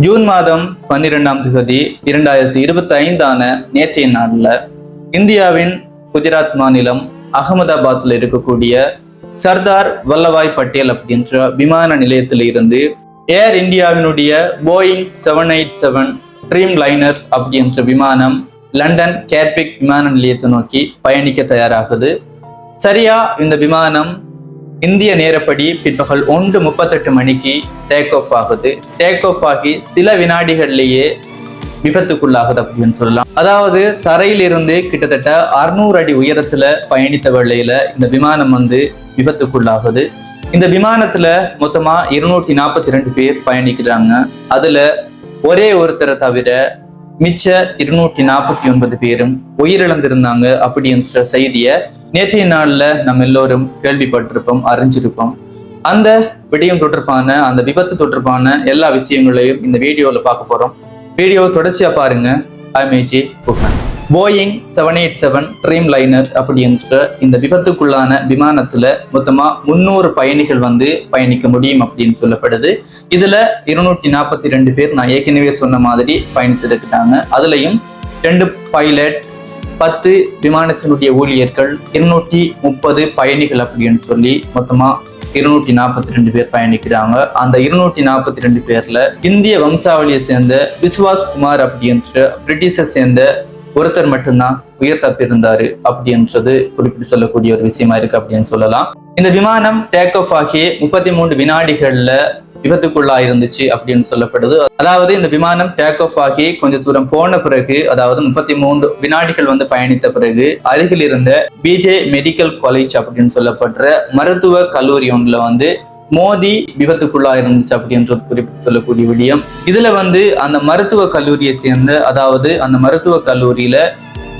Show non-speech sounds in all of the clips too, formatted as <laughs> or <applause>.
June மாதம் பன்னிரெண்டாம் தேதி இரண்டாயிரத்தி இருபத்தி ஐந்தான நேற்றைய நாளில் இந்தியாவின் குஜராத் மாநிலம் அகமதாபாத்தில் இருக்கக்கூடிய சர்தார் வல்லபாய் பட்டேல் அப்படின்ற விமான நிலையத்தில் இருந்து ஏர் இந்தியாவினுடைய Boeing seven eight seven Dreamliner அப்படின்ற விமானம் லண்டன் கேட்விக் விமான நிலையத்தை நோக்கி பயணிக்க தயாராகுது. சரியா இந்த விமானம் இந்திய நேரப்படி பிற்பகல் ஒன்று முப்பத்தெட்டு மணிக்கு டேக் ஆஃப் ஆகுது. டேக் ஆஃப் ஆகி சில வினாடிகள்லேயே விபத்துக்குள்ளாகுது அப்படின்னு சொல்லலாம். அதாவது தரையிலிருந்து கிட்டத்தட்ட அறுநூறு அடி உயரத்துல பயணித்த வேளையில இந்த விமானம் வந்து விபத்துக்குள்ளாகுது. இந்த விமானத்துல மொத்தமா இருநூற்றி நாற்பத்தி ரெண்டு பேர் பயணிக்கிறாங்க. அதுல ஒரே ஒருத்தரை தவிர மிச்ச இருநூற்றி நாற்பத்தி ஒன்பது பேரும் உயிரிழந்திருந்தாங்க அப்படின்ற செய்தியை நேற்றைய நாளில் நம்ம எல்லோரும் கேள்விப்பட்டிருப்போம் அறிஞ்சிருப்போம். அந்த விடயம் தொடர்பான அந்த விபத்து தொடர்பான எல்லா விஷயங்களையும் இந்த வீடியோவில் பார்க்க போகிறோம் வீடியோ பாருங்கள் பாருங்க. ஐமேஜி புகன் Boeing seven eight seven Dreamliner அப்படின்ற இந்த விபத்துக்குள்ளான விமானத்துல மொத்தமா முன்னூறு பயணிகள் வந்து பயணிக்க முடியும் அப்படின்னு சொல்லப்படுது. இதுல இருநூற்றி நாற்பத்தி ரெண்டு பேர் நான் ஏற்கனவே சொன்ன மாதிரி பயணித்திருக்கிறாங்க. அதுலயும் ரெண்டு பைலட் பத்து விமானத்தினுடைய ஊழியர்கள் இருநூற்றி முப்பது பயணிகள் அப்படின்னு சொல்லி மொத்தமா இருநூற்றி நாற்பத்தி ரெண்டு பேர் பயணிக்கிறாங்க. அந்த இருநூற்றி நாற்பத்தி ரெண்டு பேர்ல இந்திய வம்சாவளியை சேர்ந்த விஸ்வாஸ் குமார் அப்படின்ற பிரிட்டிஷை சேர்ந்த ஒருத்தர் மட்டும்தான் உயிர் தப்பியிருந்தாரு அப்படின்றது குறிப்பிட்டு சொல்லக்கூடிய ஒரு விஷயமா இருக்கு அப்படின்னு சொல்லலாம். இந்த விமானம் டேக் ஆஃப் ஆகி முப்பத்தி மூன்று வினாடிகள்ல விபத்துக்குள்ளா இருந்துச்சு அப்படின்னு சொல்லப்படுது. அதாவது இந்த விமானம் டேக் ஆஃப் ஆகி கொஞ்சம் தூரம் போன பிறகு அதாவது முப்பத்தி மூன்று வினாடிகள் வந்து பயணித்த பிறகு அருகில் இருந்த பிஜே மெடிக்கல் காலேஜ் அப்படின்னு சொல்லப்படுற மருத்துவ கல்லூரி ஒன்றில் வந்து மோதி விபத்துக்குள்ளா இருந்துச்சு அப்படின்றது குறிப்பிட்டு சொல்லக்கூடிய விடியம். இதுல வந்து அந்த மருத்துவ கல்லூரியை சேர்ந்த அதாவது அந்த மருத்துவ கல்லூரியில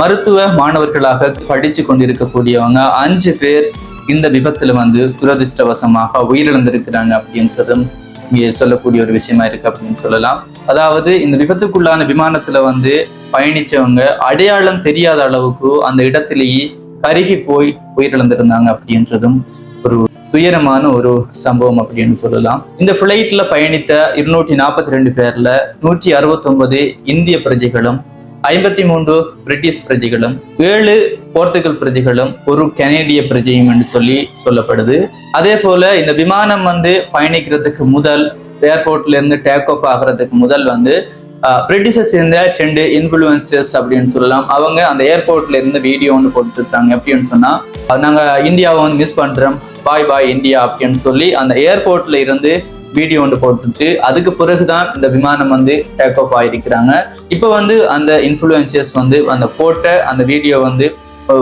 மருத்துவ மாணவர்களாக படிச்சு கொண்டிருக்கக்கூடியவங்க அஞ்சு பேர் இந்த விபத்துல வந்து துரதிருஷ்டவசமாக உயிரிழந்திருக்கிறாங்க அப்படின்றதும் இங்கே சொல்லக்கூடிய ஒரு விஷயமா இருக்கு அப்படின்னு சொல்லலாம். அதாவது இந்த விபத்துக்குள்ளான விமானத்துல வந்து பயணிச்சவங்க அடையாளம் தெரியாத அளவுக்கு அந்த இடத்திலேயே கருகி போய் உயிரிழந்திருந்தாங்க அப்படின்றதும் ஒரு துயரமான ஒரு சம்பவம் அப்படின்னு சொல்லலாம். இந்த பிளைட்ல பயணித்த இருநூற்றி நாற்பத்தி ரெண்டு பேர்ல நூற்றி அறுபத்தொன்பது இந்திய பிரஜைகளும் ஐம்பத்தி மூன்று பிரிட்டிஷ் பிரஜைகளும் ஏழு போர்த்துகல் பிரஜைகளும் ஒரு கனேடிய பிரஜையும் என்று சொல்லி சொல்லப்படுது. அதே போல இந்த விமானம் வந்து பயணிக்கிறதுக்கு முதல் ஏர்போர்ட்ல இருந்து டேக் ஆஃப் ஆகிறதுக்கு முதல் வந்து பிரிட்டிஷை சேர்ந்த ரெண்டு இன்ஃபுளுசர்ஸ் அப்படின்னு சொல்லலாம். அவங்க அந்த ஏர்போர்ட்ல இருந்து வீடியோ ஒன்று போட்டுருக்காங்க. எப்படின்னு சொன்னால் நாங்கள் இந்தியாவை வந்து மிஸ் பண்ணுறோம் பாய் பாய் இந்தியா அப்படின்னு சொல்லி அந்த ஏர்போர்ட்ல இருந்து வீடியோ ஒன்று போட்டுட்டு அதுக்கு பிறகு தான் இந்த விமானம் வந்து டேக் ஆஃப் ஆயிருக்கிறாங்க. இப்போ வந்து அந்த இன்ஃப்ளூயன்சர்ஸ் வந்து அந்த போட்ட அந்த வீடியோ வந்து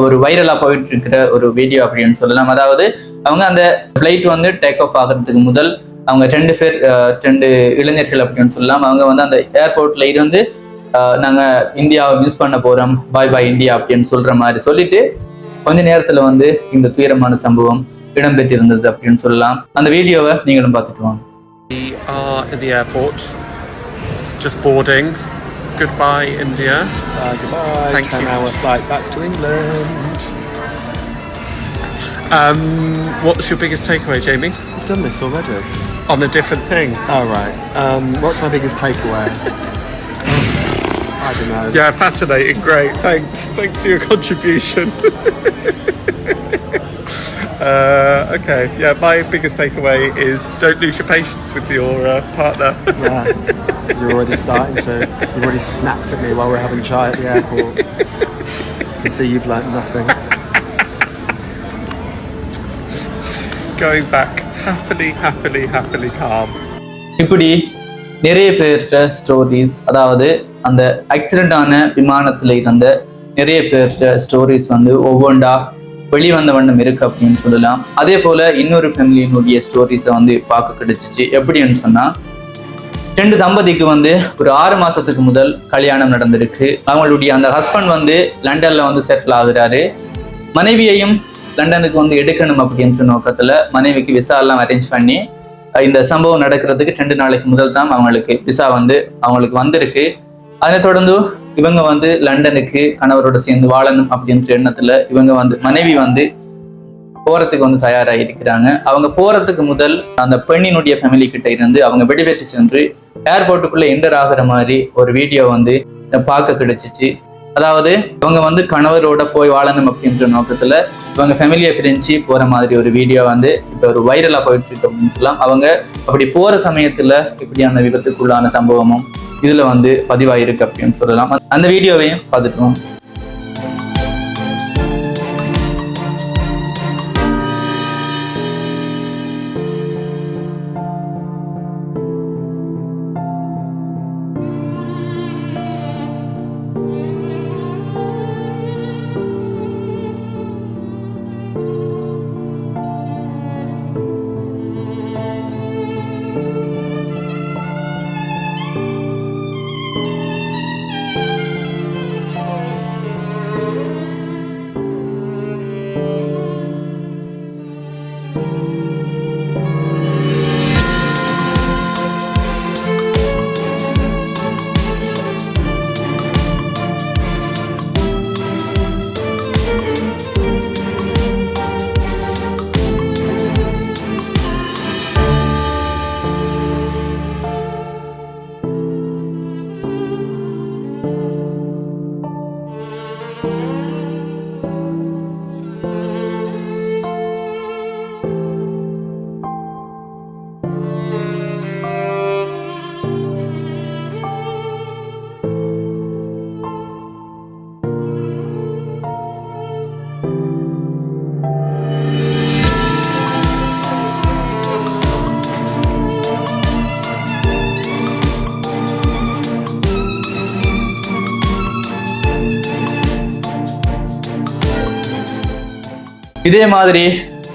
ஒரு வைரலாக போயிட்டு இருக்கிற ஒரு வீடியோ அப்படின்னு சொல்லலாம். அதாவது அவங்க அந்த ஃப்ளைட் வந்து டேக் ஆஃப் ஆகிறதுக்கு முதல் அவங்க ரெண்டு பேர் ரெண்டு இளைஞர்கள் அப்படின்னு சொல்லலாம் அவங்க வந்து அந்த ஏர்போர்ட்ல இருந்து நாங்க இந்தியாவை மிஸ் பண்ண போறோம் பாய் பாய் இந்தியா அப்படின்னு சொல்ற மாதிரி சொல்லிட்டு கொஞ்ச நேரத்துல வந்து இந்த துயரமான சம்பவம் இடம்பெற்றிருந்தது அப்படின்னு சொல்லலாம் அந்த வீடியோவை நீங்களும் பார்த்துட்டு வாங்க We are in the airport, just boarding. Goodbye, India. Uh, goodbye. Thank 10 you. hour flight back to England. Um, what's your biggest takeaway, Jamie? I've done this already. On a different thing. Oh, right. Um, what's my biggest takeaway? I don't know. Yeah, fascinating. Great. Thanks. Thanks for your contribution. <laughs> uh, okay. Yeah, my biggest takeaway is don't lose your patience with your uh, partner. Yeah. You're already starting to. You've already snapped at me while we're having chai at the airport. You see, you've learnt nothing. Going back happily happily happily com இப்படி நிறைய பேர்கிட்ட stories அதாவது அந்த accident ஆன விமானத்தில் இருந்த நிறைய பேர்கிட்ட ஸ்டோரிஸ் வந்து ஒவ்வொன்றா வெளிவந்த வண்ணம் இருக்கு அப்படின்னு சொல்லலாம். அதே போல இன்னொரு ஃபேமிலியினுடைய ஸ்டோரிஸை வந்து பார்க்க கிடைச்சிச்சு. எப்படின்னு சொன்னா ரெண்டு தம்பதிக்கு வந்து ஒரு ஆறு மாசத்துக்கு முதல் கல்யாணம் நடந்திருக்கு. அவங்களுடைய அந்த ஹஸ்பண்ட் வந்து லண்டன்ல வந்து செட்டில் ஆகுறாரு. மனைவியையும் லண்டனுக்கு வந்து எடுக்கணும் அப்படின்ற நோக்கத்துல மனைவிக்கு விசா எல்லாம் அரேஞ்ச் பண்ணி இந்த சம்பவம் நடக்கிறதுக்கு ரெண்டு நாளைக்கு முதல் தான் அவங்களுக்கு விசா வந்து அவங்களுக்கு வந்திருக்கு. அதை தொடர்ந்து இவங்க வந்து லண்டனுக்கு கணவரோட சேர்ந்து வாழணும் அப்படின்ற எண்ணத்துல இவங்க வந்து மனைவி வந்து போறதுக்கு வந்து தயாராக இருக்கிறாங்க அவங்க போறதுக்கு முதல் அந்த பெண்ணினுடைய ஃபேமிலி கிட்ட இருந்து அவங்க விடைபெற்று சென்று ஏர்போர்ட்டுக்குள்ள என்டர் ஆகுற மாதிரி ஒரு வீடியோ வந்து பார்க்க கிடைச்சிச்சு. அதாவது இவங்க வந்து கணவரோட போய் வாழணும் அப்படின்ற நோக்கத்துல இவங்க ஃபேமிலியை பிரிஞ்சு போற மாதிரி ஒரு வீடியோ வந்து இப்போ ஒரு வைரலா போயிட்டு இருக்கு அப்படின்னு சொல்லலாம். அவங்க அப்படி போற சமயத்துல இப்படியான விபத்துக்குள்ளான சம்பவமும் இதுல வந்து பதிவாயிருக்கு அப்படின்னு சொல்லலாம். அந்த வீடியோவையும் பார்த்துட்டோம் இதே மாதிரி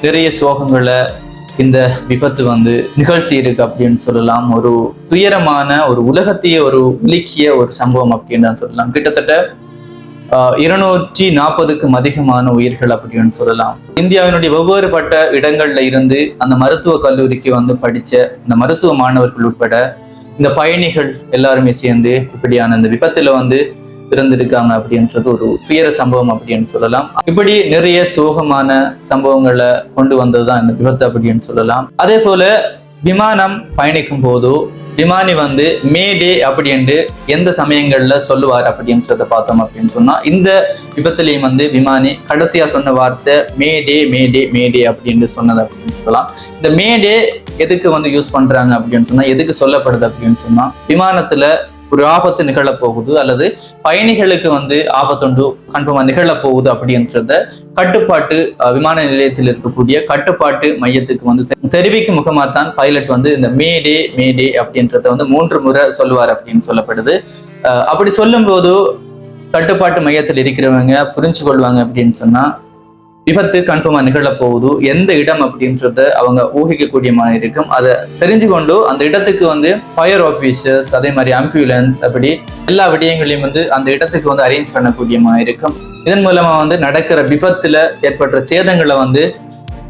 நிறைய சோகங்களை இந்த விபத்து வந்து நிகழ்த்தி இருக்கு அப்படின்னு சொல்லலாம். ஒரு துயரமான ஒரு உலகத்தையே ஒரு உலுக்கிய ஒரு சம்பவம் அப்படின்னு தான் சொல்லலாம். கிட்டத்தட்ட இருநூற்றி நாற்பதுக்கும் அதிகமான உயிர்கள் அப்படின்னு சொல்லலாம். இந்தியாவினுடைய வெவ்வேறுபட்ட இடங்கள்ல இருந்து அந்த மருத்துவ கல்லூரிக்கு வந்து படிச்ச இந்த மருத்துவ மாணவர்கள் உட்பட இந்த பயணிகள் எல்லாருமே சேர்ந்து இப்படியான இந்த விபத்துல வந்து பிறந்திருக்காங்க அப்படின்றது ஒரு துயர சம்பவம் அப்படின்னு சொல்லலாம். இப்படி நிறைய சோகமான சம்பவங்களை கொண்டு வந்ததுதான் இந்த விபத்து அப்படின்னு சொல்லலாம். அதே போல விமானம் பயணிக்கும் போதோ விமானி வந்து மே டே அப்படின்ட்டு எந்த சமயங்கள்ல சொல்லுவார் அப்படின்றத பார்த்தோம் அப்படின்னு சொன்னா இந்த விபத்துலேயும் வந்து விமானி கடைசியா சொன்ன வார்த்தை மே டே மே டே மே டே அப்படின்ட்டு சொன்னது அப்படின்னு சொல்லலாம். இந்த மே டே எதுக்கு வந்து யூஸ் பண்றாங்க அப்படின்னு சொன்னா எதுக்கு சொல்லப்படுது அப்படின்னு சொன்னா விமானத்துல ஒரு ஆபத்து நிகழப் போகுது அல்லது பயணிகளுக்கு வந்து ஆபத்துண்டு கன்ஃபார்மாக நிகழப் போகுது அப்படின்றத கட்டுப்பாட்டு விமான நிலையத்தில் இருக்கக்கூடிய கட்டுப்பாட்டு மையத்துக்கு வந்து தெரிவிக்கும் முகமாக தான் பைலட் வந்து இந்த மேடே மேடே அப்படின்றத வந்து மூன்று முறை சொல்லுவார் அப்படின்னு சொல்லப்படுது. அப்படி சொல்லும்போது கட்டுப்பாட்டு மையத்தில் இருக்கிறவங்க புரிஞ்சு கொள்வாங்க அப்படின்னு சொன்னால் விபத்து கன்ஃபார்மா நிகழப் போகுது எந்த இடம் அப்படின்றத அவங்க ஊகிக்கக்கூடிய மாதிரி இருக்கும். அதை தெரிஞ்சு கொண்டு அந்த இடத்துக்கு வந்து ஃபயர் ஆஃபீஸர்ஸ் அதே மாதிரி ஆம்புலன்ஸ் அப்படி எல்லா விடயங்களையும் வந்து அந்த இடத்துக்கு வந்து அரேஞ்ச் பண்ணக்கூடிய மாதிரி இருக்கும். இதன் மூலமா வந்து நடக்கிற விபத்துல ஏற்பட்ட சேதங்களை வந்து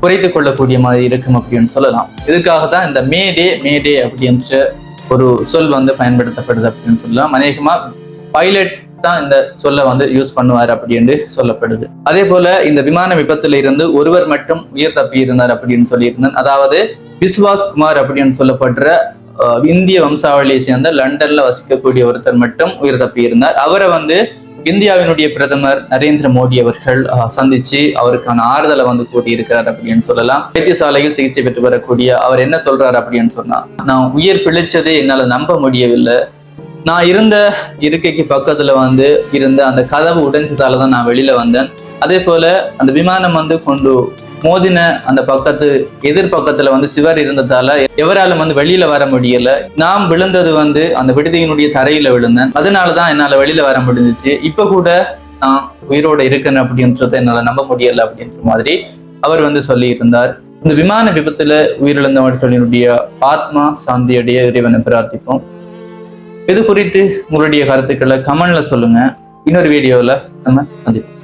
குறைத்து கொள்ளக்கூடிய மாதிரி இருக்கும் அப்படின்னு சொல்லலாம். இதுக்காக தான் இந்த மேடே மேடே அப்படின்ற ஒரு சொல் வந்து பயன்படுத்தப்படுது அப்படின்னு சொல்லலாம். அநேகமா பைலட் தான் இந்த சொல்ல வந்து யூஸ் பண்ணுவார் அப்படின்னு சொல்லப்படுது. அதே போல இந்த விமான விபத்துல இருந்து ஒருவர் மட்டும் உயிர் தப்பி இருந்தார் அப்படின்னு சொல்லியிருந்தேன். அதாவது விஸ்வாஸ் குமார் அப்படின்னு சொல்லப்படுற இந்திய வம்சாவளியை சேர்ந்த லண்டன்ல வசிக்கக்கூடிய ஒருத்தர் மட்டும் உயிர் தப்பி இருந்தார் அவரை வந்து இந்தியாவினுடைய பிரதமர் நரேந்திர மோடி அவர்கள் சந்திச்சு அவருக்கான ஆறுதலை வந்து கூட்டியிருக்கிறார் அப்படின்னு சொல்லலாம். வைத்தியசாலையில் சிகிச்சை பெற்று வரக்கூடிய அவர் என்ன சொல்றாரு அப்படின்னு சொன்னா நான் உயிர் பிழைச்சதே என்னால நம்ப முடியவில்லை. நான் இருந்த இருக்கைக்கு பக்கத்துல வந்து இருந்த அந்த கதவு உடைஞ்சதால தான் நான் வெளியில வந்தேன். அதே போல அந்த விமானம் வந்து கொண்டு மோதின அந்த பக்கத்து எதிர் பக்கத்துல வந்து சிவர் இருந்ததால எவராலும் வந்து வெளியில வர முடியல. நாம் விழுந்தது வந்து அந்த விடுதியினுடைய தரையில விழுந்தேன். அதனாலதான் என்னால வெளியில வர முடிஞ்சுச்சு. இப்ப கூட நான் உயிரோட இருக்கேன் அப்படின்றத என்னால நம்ப முடியல அப்படின்ற மாதிரி அவர் வந்து சொல்லி இருந்தார் இந்த விமான விபத்துல உயிரிழந்தவர்களினுடைய ஆத்மா சாந்தியடைய இறைவனை பிரார்த்திப்போம். இது குறித்து உங்களுடைய கருத்துக்களை கமெண்ட்ல சொல்லுங்க. இன்னொரு வீடியோவில் நம்ம சந்திப்போம்.